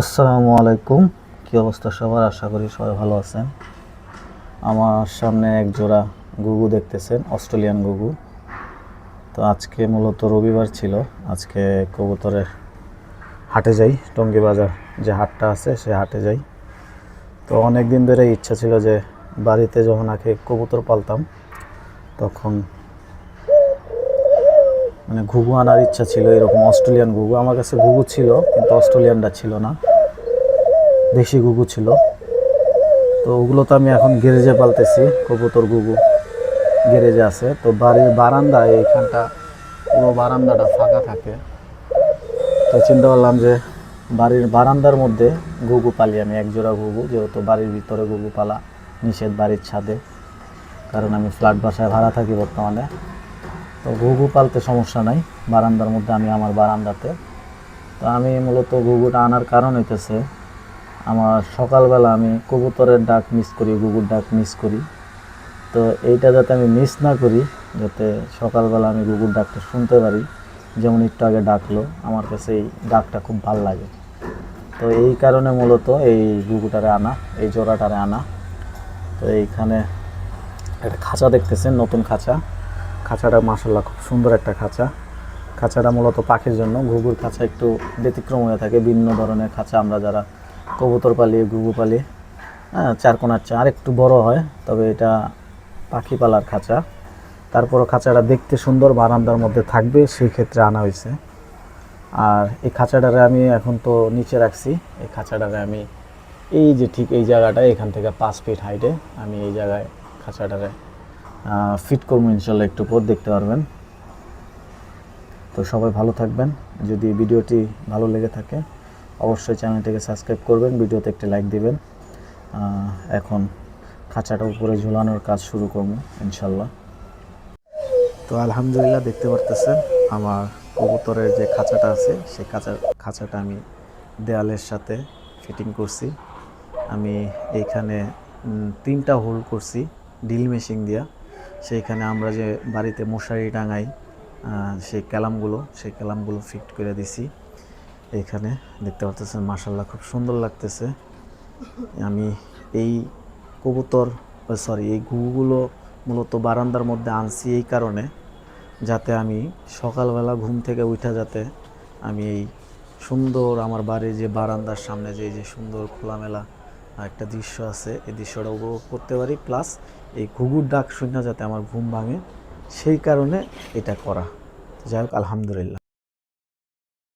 আসসালামু আলাইকুম। কী অবস্থা সবার? আশা করি সবাই ভালো আছেন। আমার সামনে এক জোড়া গুগু দেখতেছেন, অস্ট্রেলিয়ান গুগু তো আজকে মূলত রবিবার ছিল। আজকে কবুতরের হাটে যাই, টঙ্গী বাজার যে হাটটা আছে, সে হাটে যাই। তো অনেক দিন ধরে ইচ্ছা ছিল যে বাড়িতে যখন আগে কবুতর পালতাম, তখন মানে ঘুঘু আনার ইচ্ছা ছিল এরকম অস্ট্রেলিয়ান ঘুঘু। আমার কাছে ঘুঘু ছিল, কিন্তু অস্ট্রেলিয়ানটা ছিল না। দেশি ঘুঘু ছিল। তো ওগুলো তো আমি এখন গ্যারেজে পালতেছি, কবুতর ঘুঘু গ্যারেজে আছে। তো বাড়ির বারান্দা এইখানটা পুরো বারান্দাটা ফাঁকা থাকে। তো চিন্তা করলাম যে বাড়ির বারান্দার মধ্যে ঘুঘু পালি আমি এক জোড়া ঘুঘু, যেহেতু বাড়ির ভিতরে ঘুঘু পালা নিষেধ বাড়ির ছাদে। কারণ আমি ফ্ল্যাট বাসায় ভাড়া থাকি বর্তমানে। তো ঘুঘু পালতে সমস্যা নাই, বারান্দার মধ্যে আমি আমার বারান্দাতে। তো আমি মূলত ঘুঘুটা আনার কারণ হইতেছে, আমার সকালবেলা আমি কবুতরের ডাক মিস করি, ঘুঘুর ডাক মিস করি। তো এইটা যাতে আমি মিস না করি, যাতে সকালবেলা আমি ঘুঘুর ডাকটা শুনতে পারি, যেমন একটু আগে ডাকলো, আমার কাছে এই ডাকটা খুব ভালো লাগে। তো এই কারণে মূলত এই ঘুঘুটারে আনা, এই জোড়াটারে আনা। তো এইখানে একটা খাঁচা দেখতেছেন, নতুন খাঁচা। খাঁচাটা মাসাল্লাহ খুব সুন্দর একটা খাঁচা। খাঁচাটা মূলত পাখির জন্য। ঘুঘুর খাঁচা একটু ব্যতিক্রম হয়ে থাকে। ভিন্ন ধরনের খাঁচা আমরা যারা কবুতর পালি ঘুঘু পালি হ্যাঁ চারকোনার চা আর একটু বড় হয়, তবে এটা পাখি পালার খাঁচা। তারপরও খাঁচাটা দেখতে সুন্দর, বারান্দার মধ্যে থাকবে, সেই ক্ষেত্রে আনা হয়েছে। আর এই খাঁচাটারে আমি এখন তো নিচে রাখছি। এই খাঁচাটারে আমি এই যে ঠিক এই জায়গাটা, এখান থেকে পাঁচ ফিট হাইটে আমি এই জায়গায় খাঁচাটারে ফিট করব ইনশাল্লাহ, একটু পর দেখতে পারবেন। তো সবাই ভালো থাকবেন। যদি ভিডিওটি ভালো লেগে থাকে, অবশ্যই চ্যানেলটিকে সাবস্ক্রাইব করবেন, ভিডিওতে একটি লাইক দিবেন। এখন খাঁচাটা উপরে ঝুলানোর কাজ শুরু করব ইনশাল্লাহ। তো আলহামদুলিল্লাহ দেখতে পারতেছেন, আমার কবুতরের যে খাঁচাটা আছে, সেই খাঁচা খাঁচাটা আমি দেয়ালের সাথে ফিটিং করছি। আমি এইখানে তিনটা হোল করছি ডিল মেশিন দিয়া। সেইখানে আমরা যে বাড়িতে মশারি টাঙাই সেই ক্যালামগুলো সেই ক্যালামগুলো ফিট করে দিছি। এইখানে দেখতে পাচ্ছেন মাসাল্লাহ খুব সুন্দর লাগতেছে। আমি এই কবুতর সরি এই ঘুঘুগুলো মূলত বারান্দার মধ্যে আনছি এই কারণে, যাতে আমি সকালবেলা ঘুম থেকে উঠা যাতে আমি এই সুন্দর আমার বাড়ির যে বারান্দার সামনে যে এই যে সুন্দর খোলামেলা একটা দৃশ্য আছে, এই দৃশ্যটা উপভোগ করতে পারি। প্লাস এই ঘুঘুর ডাক শূন্য যাতে আমার ঘুম ভাঙে, সেই কারণে এটা করা। যাই হোক, আলহামদুলিল্লাহ।